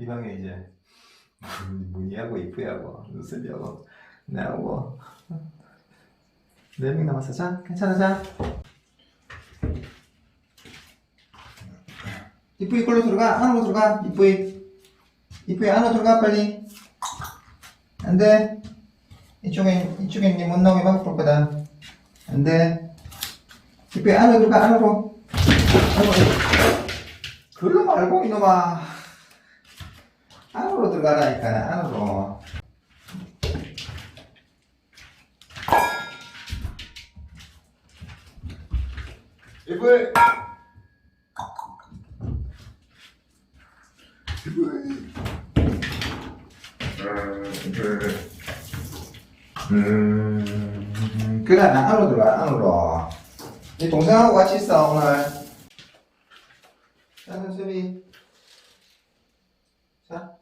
이 방에 이제 문희하고 이프하고 누슬이하고 나하고 네 명 남았어. 자, 괜찮아, 자. 이프이 걸로 들어가, 안으로 들어가, 이프이. 이프이 안으로 들어가, 빨리. 안 돼. 이쪽에, 이쪽에 이제 못 나오게 막볼 거다. 안 돼. 이프이 안으로 들어가, 안으로. 안으로. 글로 말고, 이놈아. 안으로 들어가라니까, 안으로. 이브이. 음, 그래 나 안으로 들어가 안으로. 네 동생하고 같이 있어 오늘. 자 현수비 자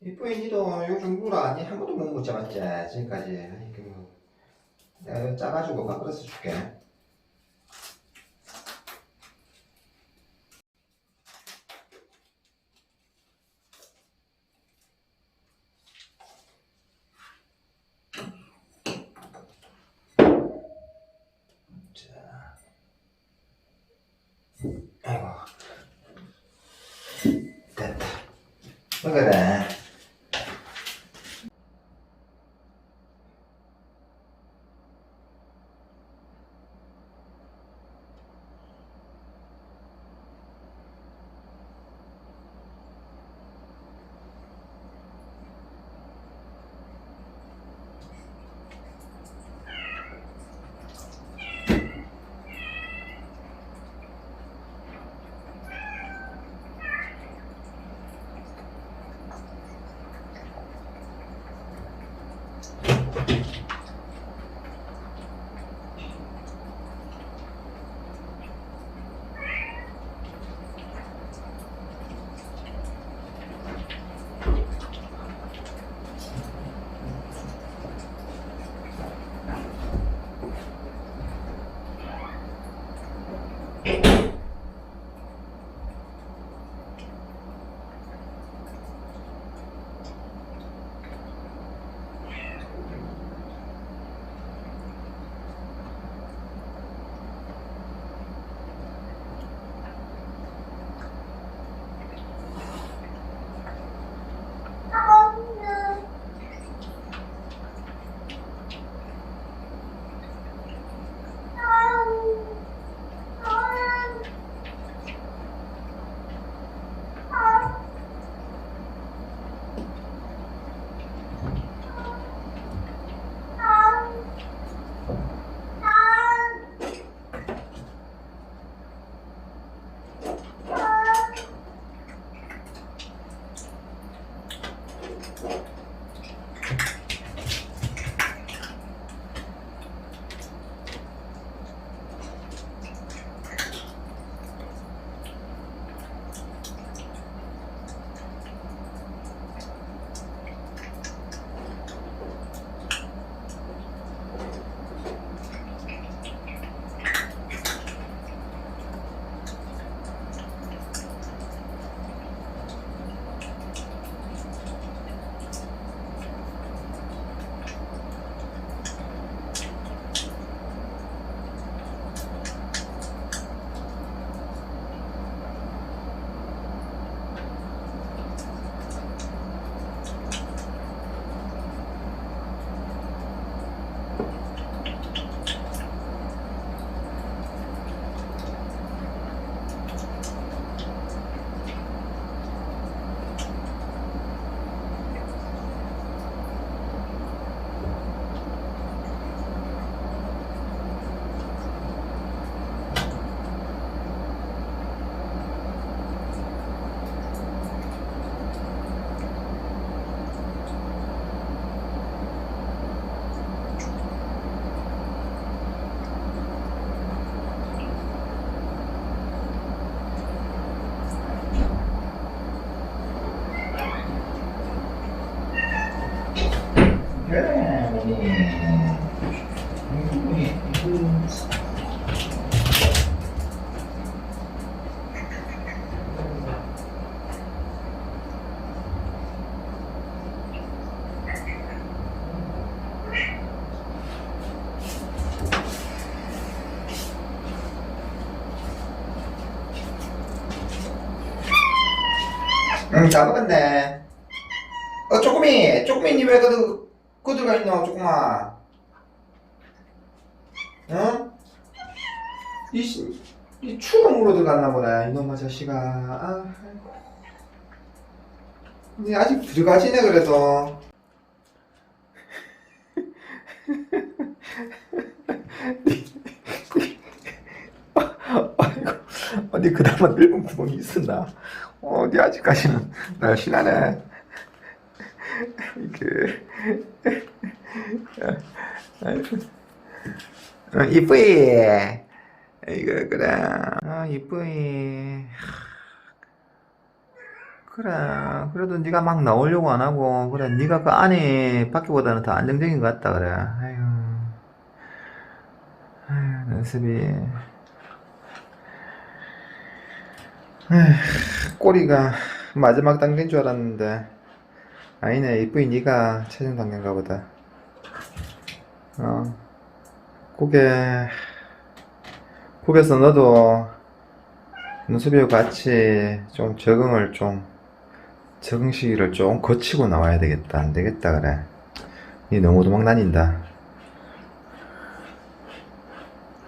이쁘게 니도 요즘 아니? 한 번도 못 묻잡았지? 지금까지. 아니 그 내가 이거 짜가지고 바꿔서 줄게 자 아이고 됐다 먹어 Okay. 음. 음, 잘 먹었네. 어, 조금이, 조금이니, 왜 그들, 그들가 있노, 조금만. 응? 이, 씨, 이 추가 물어 들어갔나 보네, 이놈의 자식아. 아, 아이고. 니 아직 들어가지네, 그래도. 아이고, 어디 그나마 늙은 구멍이 있었나? 어디 아직까지는 날씬하네. 그, 아이고. 어, 이쁘이. 이거, 그래. 아, 이쁘이. 그래. 그래도 네가 막 나오려고 안 하고, 그래. 네가 그 안에 밖에보다는 더 안정적인 것 같다, 그래. 아유. 아유, 연습이. 꼬리가 마지막 단계인 줄 알았는데 아니네 이쁘이 네가 최종 단계인가 보다 어 고개 고개서 너도 눈썹이와 같이 좀 적응을 좀 적응 시기를 좀 거치고 나와야 되겠다. 안 되겠다 그래. 니 너무 도망 다닌다.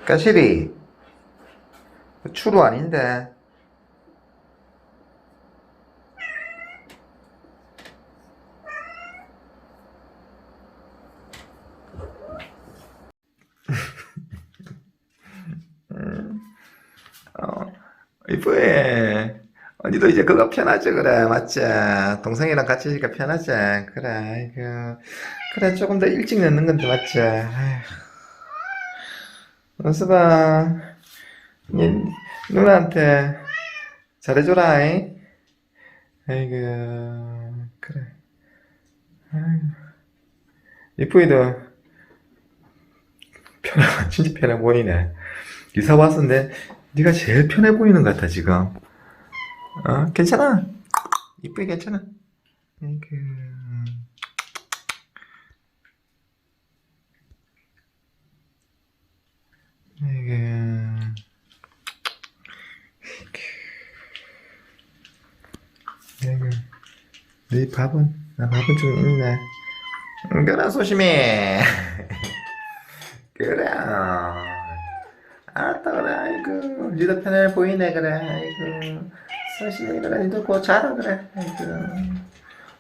까시리 추루 아닌데 어, 이쁘해. 언니도 이제 그거 편하지, 그래. 맞지? 동생이랑 같이 있으니까 편하지? 그래, 아이고. 그래, 조금 더 일찍 넣는 건데, 맞지? 아휴. 니, 누나한테 잘해줘라, 잉? 아이고, 그래. 이쁘이도 편하, 진짜 편해 보이네. 이사 왔었는데, 네가 제일 편해 보이는 것 같아, 지금. 어, 괜찮아. 이쁘게 괜찮아. 아이고. 아이고. 아이고. 네 밥은? 나 밥은 좀 있네. 응, 그래, 소심해. 그래. 아이고. 니도 편해 보이네, 그래. 아이고. 소심해, 그래. 니도 곧 자라, 그래. 아이고.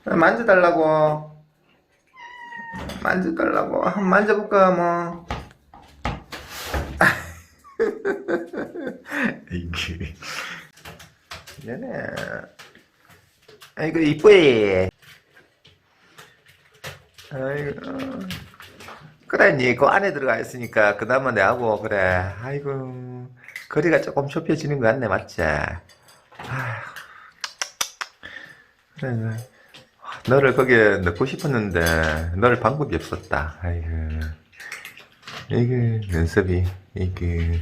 그래, 만져달라고. 만져달라고. 한번 만져볼까, 뭐. 아이고. 네네. 아이고, 이쁘이. 아이고. 그래, 니, 그 안에 들어가 있으니까, 그 다음에 내하고, 그래. 아이고, 거리가 조금 좁혀지는 것 같네, 맞지? 너를 거기에 넣고 싶었는데, 넣을 방법이 없었다. 아이고. 이게, 연습이, 이게,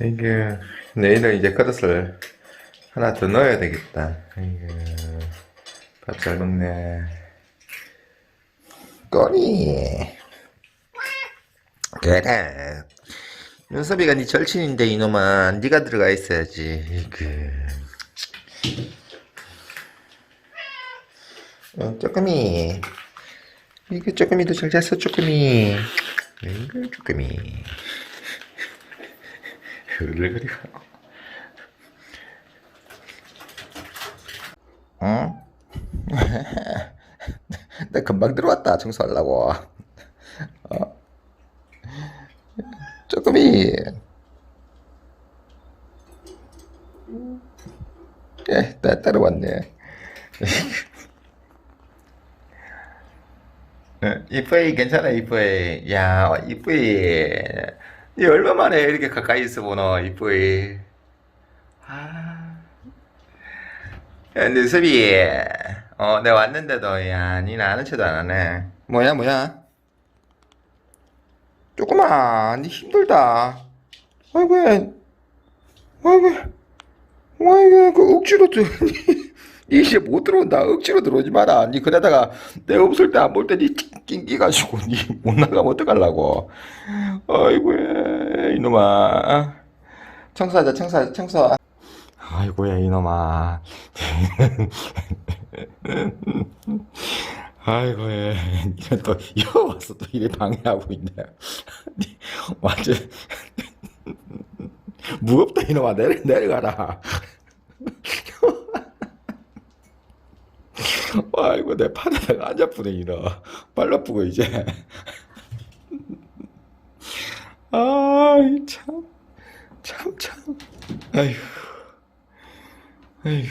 이게, 내일은 이제 그릇을 하나 더 넣어야 되겠다. 아이고, 밥잘 먹네. 꼬리. 그래. 윤섭이가 네 절친인데 이놈아 네가 들어가 있어야지. 그. 어, 쪼끄미. 이거 쪼끄미도 잘 잤어 쪼끄미. 이거 쪼끄미. 흐르르거려. 응? 나 금방 들어왔다 청소하려고. 어? 쪼끄미. 예, 나 따라왔네. 어, 이쁘이 괜찮아 이쁘이. 야 이쁘이. 이 얼마 만에 이렇게 가까이 있어 보노 이쁘이. 아. 야, 눈썹이. 어, 내가 왔는데도 야, 니는 아는 척도 안 하네. 뭐야 뭐야? 조금만, 니 힘들다. 아이고, 아이고, 아이고, 그 억지로 들, 니 이제 못 들어온다. 억지로 들어오지 마라. 니 그러다가 내 없을 때 안 볼 때 니 낑기가지고 니 못 나가면 어떡하려고. 아이고, 이놈아. 청소하자, 청소하자, 청소. 아이고야 이놈아 아이고야 이런 또 이거 와서 또 이래 방해하고 있네 완전 무겁다 이놈아 내려 내려가라 아이고 내 팔에다가 안 잡히네 이놈 빨리 아프고 이제 아이 참 참, 참. 아휴. 아휴.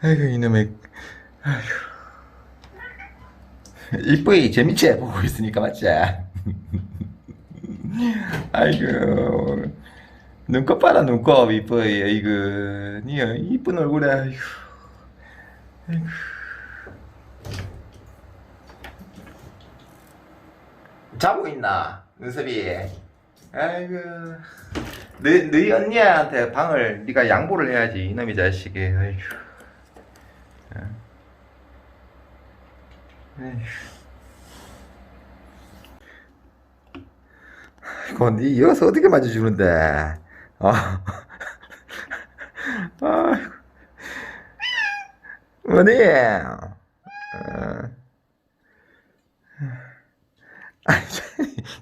아이고, 이놈의, 아휴. 이쁘이, 재밌지? 보고 있으니까, 맞지? 아이고. 눈곱 봐라, 눈곱, 이쁘이, 아이고. 니 이쁜 얼굴에, 아이고. 자고 있나, 은섭이? 아이고. 너희, 너희 언니한테 방을 네가 양보를 해야지 이놈의 자식이. 아이고. 어? 아이고. 네 여기서 어떻게 만져주는데? 어? 아이고 뭐니 어.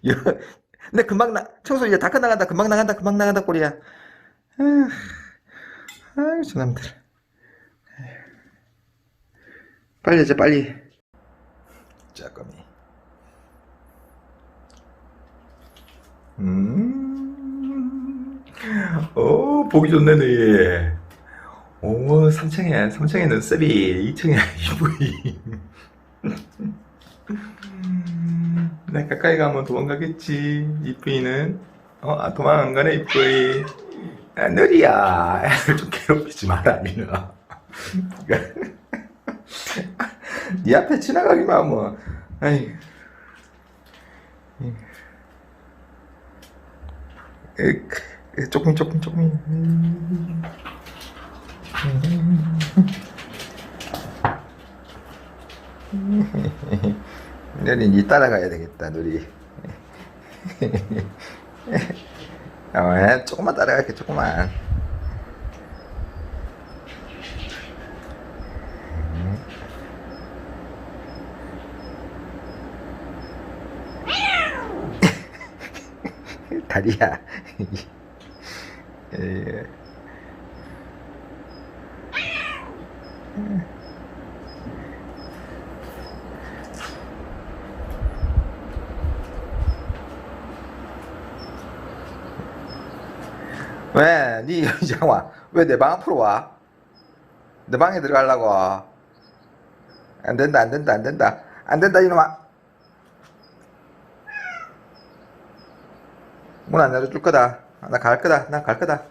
여, 근데 금방 나, 청소 이제 다 끝나간다, 금방 나간다, 금방 나간다, 꼴이야. 아휴, 아유, 저놈들. 빨리 이제 빨리. 짜거미. 음, 오, 보기 좋네, 너 오, 3층에, 3층에 눈썹이, 2층에 이브이. 나 가까이 가면 도망가겠지 이쁘이는. 어 아, 도망 안 가네 이쁘이. 아, 느리야. 좀 괴롭히지 마라 민아 네 앞에 지나가기만 하면 아이. 에, 조금 조금 조금 너는 니 따라가야 되겠다, 누리. 어, 조금만 따라갈게, 조금만. 다리야. 왜? 니 이제 와? 왜내 방 앞으로 와? 내 방에 들어가려고? 안 된다, 안 된다, 안 된다, 안 된다 이놈아. 문 안 열어줄 거다. 나 갈 거다. 나 갈 거다.